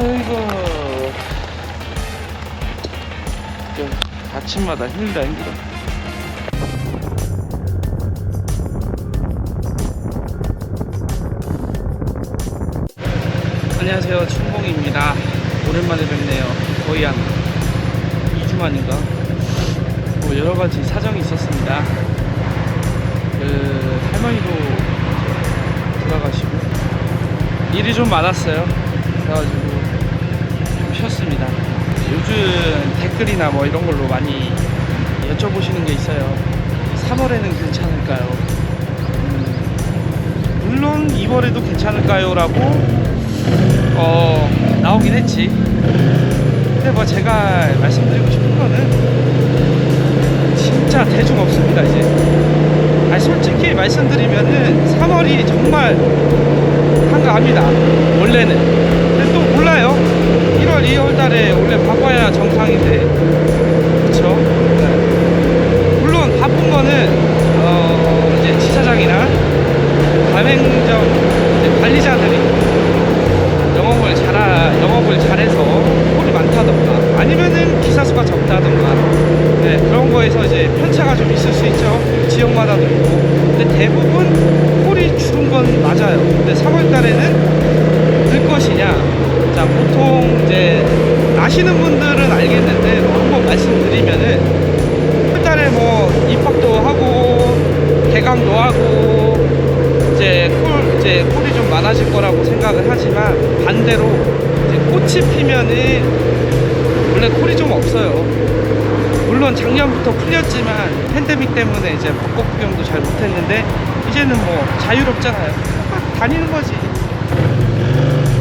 아이고. 아침마다 힘들다 힘들어. 안녕하세요. 춘봉입니다. 오랜만에 뵙네요. 거의 한 2주 만인가? 뭐 여러가지 사정이 있었습니다. 그 할머니도 돌아가시고 일이 좀 많았어요. 그래가지고 요즘 댓글이나 뭐 이런 걸로 많이 여쭤보시는 게 있어요. 3월에는 괜찮을까요? 음, 물론 2월에도 괜찮을까요? 라고 어, 나오긴 했지. 근데 뭐 제가 말씀드리고 싶은 거는 진짜 대중 없습니다 이제. 아니 솔직히 말씀드리면은 3월이 정말 한가합니다. 원래는 1월 2월 달에 원래 바빠야 정상인데 개강도 하고 이제 콜 이제 콜이 좀 많아질 거라고 생각을 하지만 반대로 이제 꽃이 피면은 원래 콜이 좀 없어요. 물론 작년부터 풀렸지만 팬데믹 때문에 이제 벚꽃 구경도 잘 못했는데 이제는 뭐 자유롭잖아요. 막 다니는 거지.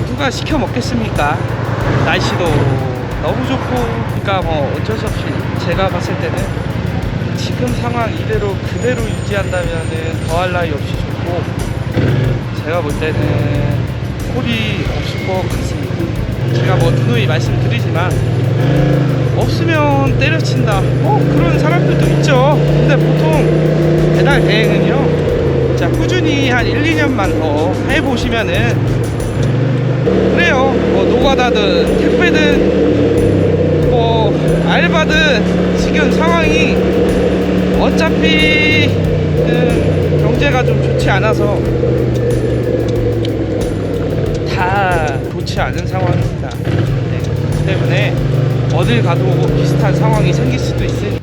누가 시켜 먹겠습니까? 날씨도 너무 좋고, 그러니까 뭐 어쩔 수 없이 제가 봤을 때는 지금 상황 이대로 그대로 유지한다면은 더할 나위 없이 좋고 제가 볼 때는 홀이 없을 것 같습니다. 제가 뭐 누누이 말씀드리지만 없으면 때려친다. 뭐 그런 사람들도 있죠. 근데 보통 배달 대행은요. 자 꾸준히 한 1, 2년만 더 해보시면은 그래요. 뭐 노가다든 택배든 뭐 알바든 지금 상황이 어차피 그 경제가 좀 좋지 않아서 다 좋지 않은 상황입니다. 네, 그렇기 때문에 어딜 가도 비슷한 상황이 생길 수도 있으니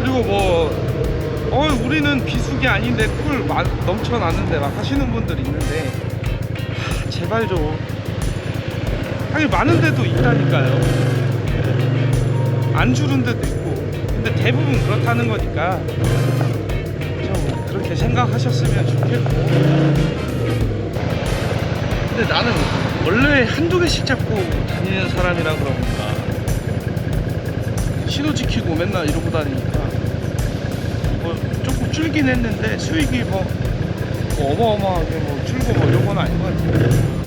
그리고 뭐 어, 우리는 비수기 아닌데 쿨 마- 넘쳐나는데 막 하시는 분들 있는데 하, 제발 좀 하긴 많은 데도 있다니까요. 안 주는 데도 있고 근데 대부분 그렇다는 거니까 좀 그렇게 생각하셨으면 좋겠고. 근데 나는 원래 한두 개씩 잡고 다니는 사람이라 그런가 신호 지키고 맨날 이러고 다니니까 뭐 조금 줄긴 했는데 수익이 뭐, 뭐 어마어마하게 뭐 줄고 뭐 이런 건 아닌 것 같아요